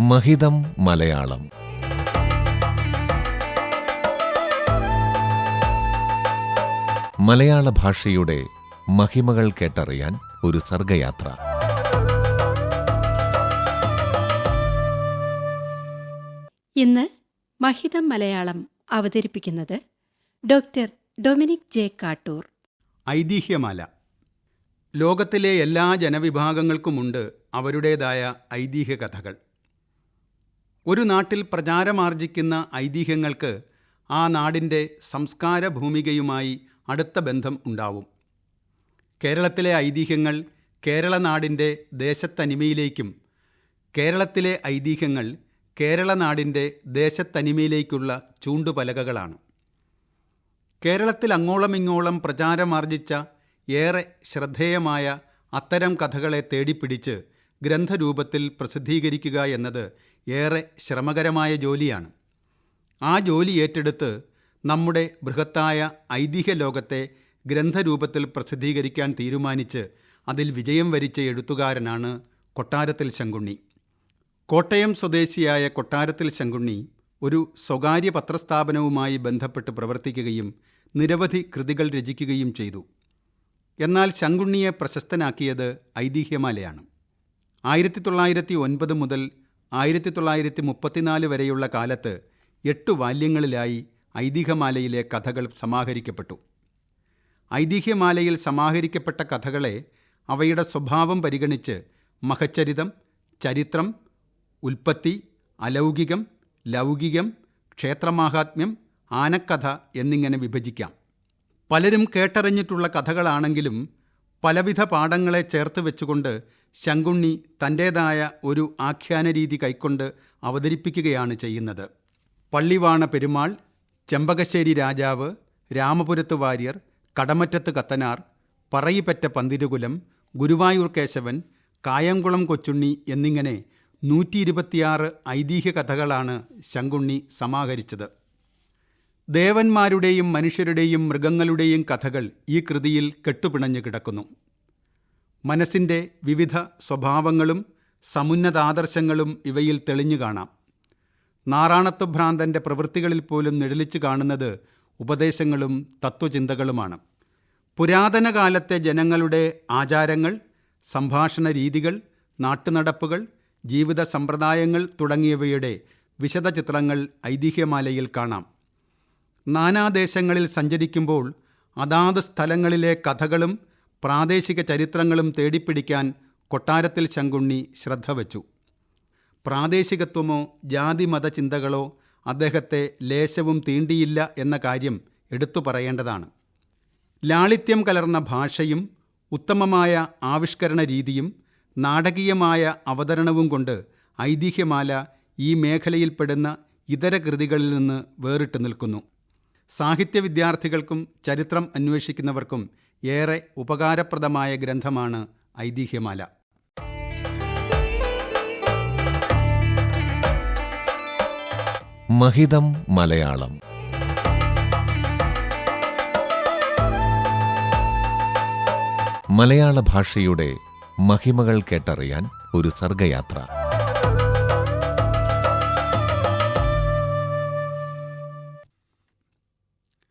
മഹിതം മലയാളം. മലയാള ഭാഷയുടെ മഹിമകൾ കേട്ടറിയാൻ ഒരു സർഗയാത്ര. ഇന്ന് മഹിതം മലയാളം അവതരിപ്പിക്കുന്നത് doctor Dominic J Kattoor. Aithihyamala. ലോകത്തിലെ എല്ലാ ജനവിഭാഗങ്ങൾക്കുമുണ്ട് അവരുടേതായ ഐതിഹ്യ കഥകൾ. ഒരു നാട്ടിൽ പ്രചാരമാർജിക്കുന്ന ഐതിഹ്യങ്ങൾക്ക് ആ നാടിന്റെ സംസ്കാര ഭൂമികയുമായി അടുത്ത ബന്ധം ഉണ്ടാവും. കേരളത്തിലെ ഐതിഹ്യങ്ങൾ കേരള നാടിന്റെ ദേശത്തനിമയിലേക്കും കേരളത്തിലെ ഐതിഹ്യങ്ങൾ കേരള നാടിന്റെ ദേശത്തനിമയിലേക്കുള്ള ചൂണ്ടുപലകകളാണ്. കേരളത്തിൽ അങ്ങോളമിങ്ങോളം പ്രചാരമാർജിച്ച ഏറെ ശ്രദ്ധേയമായ അത്തരം കഥകളെ തേടിപ്പിടിച്ച് ഗ്രന്ഥരൂപത്തിൽ പ്രസിദ്ധീകരിക്കുക എന്നത് ഏറെ ശ്രമകരമായ ജോലിയാണ്. ആ ജോലി ഏറ്റെടുത്ത് നമ്മുടെ ബൃഹത്തായ ഐതിഹ്യ ലോകത്തെ ഗ്രന്ഥരൂപത്തിൽ പ്രസിദ്ധീകരിക്കാൻ തീരുമാനിച്ച് അതിൽ വിജയം വരിച്ച എഴുത്തുകാരനാണ് കൊട്ടാരത്തിൽ ശങ്കുണ്ണി. കോട്ടയം സ്വദേശിയായ കൊട്ടാരത്തിൽ ശങ്കുണ്ണി ഒരു സ്വകാര്യ പത്രസ്ഥാപനവുമായി ബന്ധപ്പെട്ട് പ്രവർത്തിക്കുകയും നിരവധി കൃതികൾ രചിക്കുകയും ചെയ്തു. എന്നാൽ ശങ്കുണ്ണിയെ പ്രശസ്തനാക്കിയത് ഐതിഹ്യമാലയാണ്. ആയിരത്തി തൊള്ളായിരത്തി ഒൻപത് മുതൽ ആയിരത്തി തൊള്ളായിരത്തി മുപ്പത്തിനാല് വരെയുള്ള കാലത്ത് എട്ട് വാല്യങ്ങളിലായി ഐതിഹ്യമാലയിലെ കഥകൾ സമാഹരിക്കപ്പെട്ടു. ഐതിഹ്യമാലയിൽ സമാഹരിക്കപ്പെട്ട കഥകളെ അവയുടെ സ്വഭാവം പരിഗണിച്ച് മഹച്ചരിതം ചരിത്രം ഉൽപ്പത്തി അലൗകികം ലൗകികം ക്ഷേത്രമാഹാത്മ്യം ആനക്കഥ എന്നിങ്ങനെ വിഭജിക്കാം. പലരും കേട്ടറിഞ്ഞിട്ടുള്ള കഥകളാണെങ്കിലും പലവിധ പാഠങ്ങളെ ചേർത്ത് വെച്ചുകൊണ്ട് ശങ്കുണ്ണി തന്റേതായ ഒരു ആഖ്യാന രീതി കൈക്കൊണ്ട് അവതരിപ്പിക്കുകയാണ് ചെയ്യുന്നത്. പള്ളിവാണ പെരുമാൾ ചെമ്പകശ്ശേരി രാജാവ് രാമപുരത്ത് വാര്യർ കടമറ്റത്ത് കത്തനാർ പറയിപ്പറ്റ പന്തിരുകുലം ഗുരുവായൂർ കേശവൻ കായംകുളം കൊച്ചുണ്ണി എന്നിങ്ങനെ നൂറ്റി ഇരുപത്തിയാറ് ഐതിഹ്യ കഥകളാണ് ശങ്കുണ്ണി സമാഹരിച്ചത്. ദേവന്മാരുടെയും മനുഷ്യരുടെയും മൃഗങ്ങളുടെയും കഥകൾ ഈ കൃതിയിൽ കെട്ടുപിണഞ്ഞു കിടക്കുന്നു. മനസ്സിന്റെ വിവിധ സ്വഭാവങ്ങളും സമുന്നതാദർശങ്ങളും ഇവയിൽ തെളിഞ്ഞു കാണാം. നാറാണത്വ ഭ്രാന്തന്റെ പ്രവൃത്തികളിൽ പോലും നിഴലിച്ചു കാണുന്നത് ഉപദേശങ്ങളും തത്വചിന്തകളുമാണ് പുരാതന കാലത്തെ ജനങ്ങളുടെ ആചാരങ്ങൾ സംഭാഷണ രീതികൾ നാട്ടുനടപ്പുകൾ ജീവിത സമ്പ്രദായങ്ങൾ തുടങ്ങിയവയുടെ വിശദ ചിത്രങ്ങൾ ഐതിഹ്യമാലയിൽ കാണാം. നാനാദേശങ്ങളിൽ സഞ്ചരിക്കുമ്പോൾ അതാത് സ്ഥലങ്ങളിലെ കഥകളും പ്രാദേശിക ചരിത്രങ്ങളും തേടിപ്പിടിക്കാൻ കൊട്ടാരത്തിൽ ശങ്കുണ്ണി ശ്രദ്ധ വച്ചു. പ്രാദേശികത്വമോ ജാതിമത ചിന്തകളോ അദ്ദേഹത്തെ ലേശവും തീണ്ടിയില്ല എന്ന കാര്യം എടുത്തു പറയേണ്ടതാണ്. ലാളിത്യം കലർന്ന ഭാഷയും ഉത്തമമായ ആവിഷ്കരണ രീതിയും നാടകീയമായ അവതരണവും കൊണ്ട് ഐതിഹ്യമാല ഈ മേഖലയിൽപ്പെടുന്ന ഇതര കൃതികളിൽ നിന്ന് വേറിട്ട് നിൽക്കുന്നു. സാഹിത്യ വിദ്യാർത്ഥികൾക്കും ചരിത്രം അന്വേഷിക്കുന്നവർക്കും ഏറെ ഉപകാരപ്രദമായ ഗ്രന്ഥമാണ് ഐതിഹ്യമാല. മഹിതം മലയാളം. മലയാള ഭാഷയുടെ മഹിമകൾ കേട്ടറിയാൻ ഒരു സർഗയാത്ര.